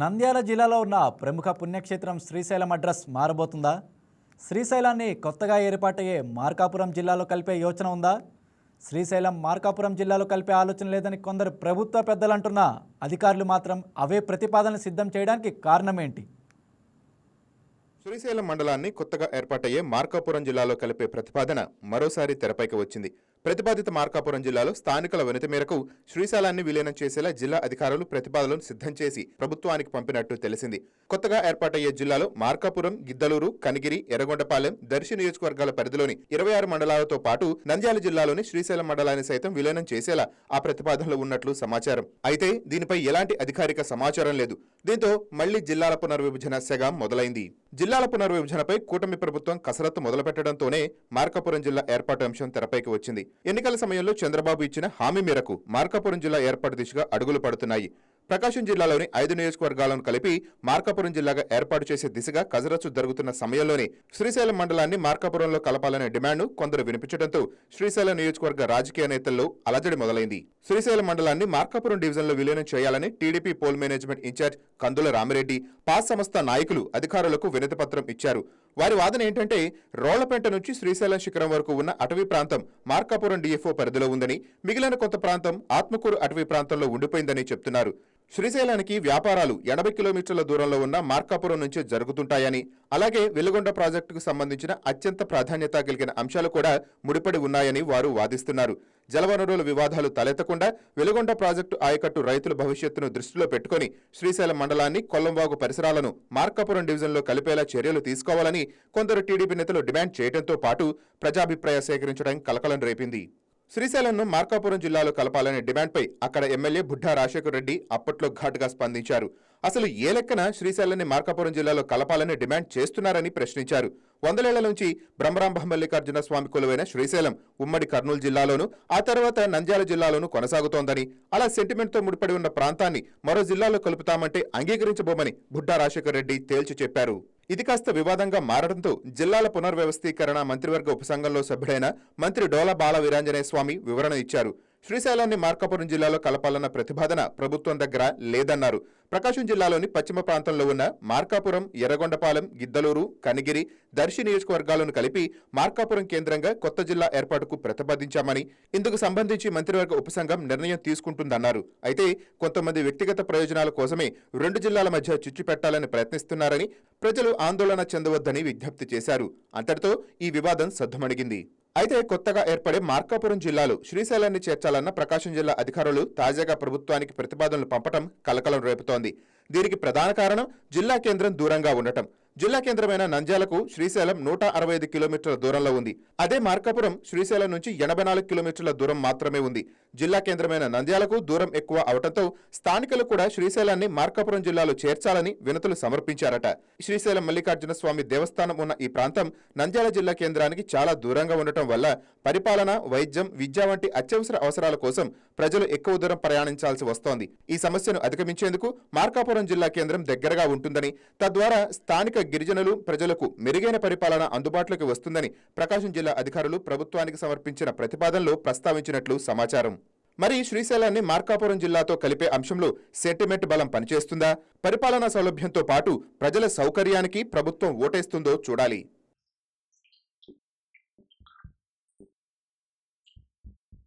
నంద్యాల జిల్లాలో ఉన్న ప్రముఖ పుణ్యక్షేత్రం శ్రీశైలం అడ్రస్ మారబోతుందా? శ్రీశైలాన్ని కొత్తగా ఏర్పాటయ్యే మార్కాపురం జిల్లాలో కలిపే యోచన ఉందా? శ్రీశైలం మార్కాపురం జిల్లాలో కలిపే ఆలోచన లేదని కొందరు ప్రభుత్వ పెద్దలు అంటున్నా అధికారులు మాత్రం అవే ప్రతిపాదనలు సిద్ధం చేయడానికి కారణం ఏంటి శ్రీశైలం మండలాన్ని కొత్తగా ఏర్పాటయ్యే మార్కాపురం జిల్లాలో కలిపే ప్రతిపాదన మరోసారి తెరపైకి వచ్చింది. ప్రతిపాదిత మార్కాపురం జిల్లాలో స్థానికుల వినతి మేరకు శ్రీశైలాన్ని విలీనం చేసేలా జిల్లా అధికారులు ప్రతిపాదనలు సిద్ధం చేసి ప్రభుత్వానికి పంపినట్టు తెలిసింది. కొత్తగా ఏర్పాటయ్యే జిల్లాలో మార్కాపురం గిద్దలూరు కనిగిరి ఎర్రగొండపాలెం దర్శి నియోజకవర్గాల పరిధిలోని ఇరవై ఆరు మండలాలతో పాటు నంద్యాల జిల్లాలోని శ్రీశైలం మండలాన్ని సైతం విలీనం చేసేలా ఆ ప్రతిపాదనలు ఉన్నట్లు సమాచారం. అయితే దీనిపై ఎలాంటి అధికారిక సమాచారం లేదు. దీంతో మళ్ళీ జిల్లాల పునర్విభజన సెగ మొదలైంది. జిల్లాల పునర్విభజనపై కూటమి ప్రభుత్వం కసరత్తు మొదలుపెట్టడంతోనే మార్కాపురం జిల్లా ఏర్పాటు అంశం తెరపైకి వచ్చింది. ఎన్నికల సమయంలో చంద్రబాబు ఇచ్చిన హామీ మేరకు మార్కాపురం జిల్లా ఏర్పాటు దిశగా అడుగులు పడుతున్నాయి. ప్రకాశం జిల్లాలోని ఐదు నియోజకవర్గాలను కలిపి మార్కాపురం జిల్లాగా ఏర్పాటు చేసే దిశగా కసరత్తు జరుగుతున్న సమయంలోనే శ్రీశైలం మండలాన్ని మార్కాపురంలో కలపాలనే డిమాండ్ను కొందరు వినిపించడంతో శ్రీశైలం నియోజకవర్గ రాజకీయ నేతల్లో అలజడి మొదలైంది. శ్రీశైలం మండలాన్ని మార్కాపురం డివిజన్లో విలీనం చేయాలని TDP poll management incharge Kandula Ramireddy pass సంస్థ నాయకులు అధికారులకు వినతిపత్రం ఇచ్చారు. వారి వాదన ఏంటంటే రోళ్ళపేంట నుంచి శ్రీశైలం శిఖరం వరకు ఉన్న అటవీ ప్రాంతం మార్కాపురం డిఎఫ్ఓ పరిధిలో ఉందని మిగిలిన కొంత ప్రాంతం ఆత్మకూరు అటవీ ప్రాంతంలో ఉండిపోయిందని చెప్తున్నారు. శ్రీశైలానికి వ్యాపారాలు ఎనభై కిలోమీటర్ల దూరంలో ఉన్న మార్కాపురం నుంచే జరుగుతుంటాయని అలాగే వెలుగొండ ప్రాజెక్టుకు సంబంధించిన అత్యంత ప్రాధాన్యత కలిగిన అంశాలు కూడా ముడిపడి ఉన్నాయని వారు వాదిస్తున్నారు. జలవనరుల వివాదాలు తలెత్తకుండా వెలుగొండ ప్రాజెక్టు ఆయకట్టు రైతుల భవిష్యత్తును దృష్టిలో పెట్టుకుని శ్రీశైలం మండలాన్ని కొల్లంవాగు పరిసరాలను మార్కాపురం డివిజన్లో కలిపేలా చర్యలు తీసుకోవాలని కొందరు టీడీపీ నేతలు డిమాండ్ చేయడంతో పాటు ప్రజాభిప్రాయ సేకరించడం కలకలం రేపింది. శ్రీశైలంను మార్కాపురం జిల్లాలో కలపాలనే డిమాండ్పై అక్కడ ఎమ్మెల్యే బుడ్డా రాజశేఖర రెడ్డి అప్పట్లో ఘాటుగా స్పందించారు. అసలు ఏ లెక్కన శ్రీశైలాన్ని మార్కాపురం జిల్లాలో కలపాలని డిమాండ్ చేస్తున్నారని ప్రశ్నించారు. వందలేళ్ళ నుంచి బ్రహ్మరాంబ మల్లికార్జున స్వామి కొలువైన శ్రీశైలం ఉమ్మడి కర్నూలు జిల్లాలోను ఆ తర్వాత నంద్యాల జిల్లాలోను కొనసాగుతోందని అలా సెంటిమెంట్తో ముడిపడి ఉన్న ప్రాంతాన్ని మరో జిల్లాలో కలుపుతామంటే అంగీకరించబోమని బుడ్డా రాజశేఖర రెడ్డి తేల్చి చెప్పారు. ఇది కాస్త వివాదంగా మారడంతో జిల్లాల పునర్వ్యవస్థీకరణ మంత్రివర్గ ఉపసంఘంలో సభ్యుడైన మంత్రి డోలా బాల వీరాంజనేయ స్వామి వివరణ ఇచ్చారు. శ్రీశైలాన్ని మార్కాపురం జిల్లాలో కలపాలన్న ప్రతిపాదన ప్రభుత్వం దగ్గర లేదన్నారు. ప్రకాశం జిల్లాలోని పశ్చిమ ప్రాంతంలో ఉన్న మార్కాపురం ఎర్రగొండపాలెం గిద్దలూరు కనిగిరి దర్శి నియోజకవర్గాలను కలిపి మార్కాపురం కేంద్రంగా కొత్త జిల్లా ఏర్పాటుకు ప్రతిపాదించామని ఇందుకు సంబంధించి మంత్రివర్గ ఉపసంఘం నిర్ణయం తీసుకుంటుందన్నారు. అయితే కొంతమంది వ్యక్తిగత ప్రయోజనాల కోసమే రెండు జిల్లాల మధ్య చిచ్చు పెట్టాలని ప్రయత్నిస్తున్నారని ప్రజలు ఆందోళన చెందవద్దని విజ్ఞప్తి చేశారు. అంతటితో ఈ వివాదం సద్దుమణిగింది. అయితే కొత్తగా ఏర్పడే మార్కాపురం జిల్లాలో శ్రీశైలాన్ని చేర్చాలన్న ప్రకాశం జిల్లా అధికారులు తాజాగా ప్రభుత్వానికి ప్రతిపాదనలు పంపటం కలకలం రేపుతోంది. దీనికి ప్రధాన కారణం జిల్లా కేంద్రం దూరంగా ఉండటం. జిల్లా కేంద్రమైన నంద్యాలకు శ్రీశైలం నూట అరవై ఐదు కిలోమీటర్ల దూరంలో ఉంది. అదే మార్కాపురం శ్రీశైలం నుంచి ఎనభై నాలుగు కిలోమీటర్ల దూరం మాత్రమే ఉంది. జిల్లా కేంద్రమైన నంద్యాలకు దూరం ఎక్కువ అవటంతో స్థానికులు కూడా శ్రీశైలాన్ని మార్కాపురం జిల్లాలో చేర్చాలని వినతులు సమర్పించారట. శ్రీశైలం మల్లికార్జున స్వామి దేవస్థానం ఉన్న ఈ ప్రాంతం నంద్యాల జిల్లా కేంద్రానికి చాలా దూరంగా ఉండటం వల్ల పరిపాలన వైద్యం విద్య వంటి అత్యవసర అవసరాల కోసం ప్రజలు ఎక్కువ దూరం ప్రయాణించాల్సి వస్తోంది. ఈ సమస్యను అధిగమించేందుకు మార్కాపురం జిల్లా కేంద్రం దగ్గరగా ఉంటుందని తద్వారా స్థానిక గిరిజనులు ప్రజలకు మెరుగైన పరిపాలన అందుబాటులోకి వస్తుందని ప్రకాశం జిల్లా అధికారులు ప్రభుత్వానికి సమర్పించిన ప్రతిపాదనలో ప్రస్తావించినట్లు సమాచారం. మరి శ్రీశైలాన్ని మార్కాపురం జిల్లాతో కలిపే అంశంలో సెంటిమెంట్ బలం పనిచేస్తుందా? పరిపాలనా సౌలభ్యంతో పాటు ప్రజల సౌకర్యానికి ప్రభుత్వం ఓటేస్తుందో చూడాలి.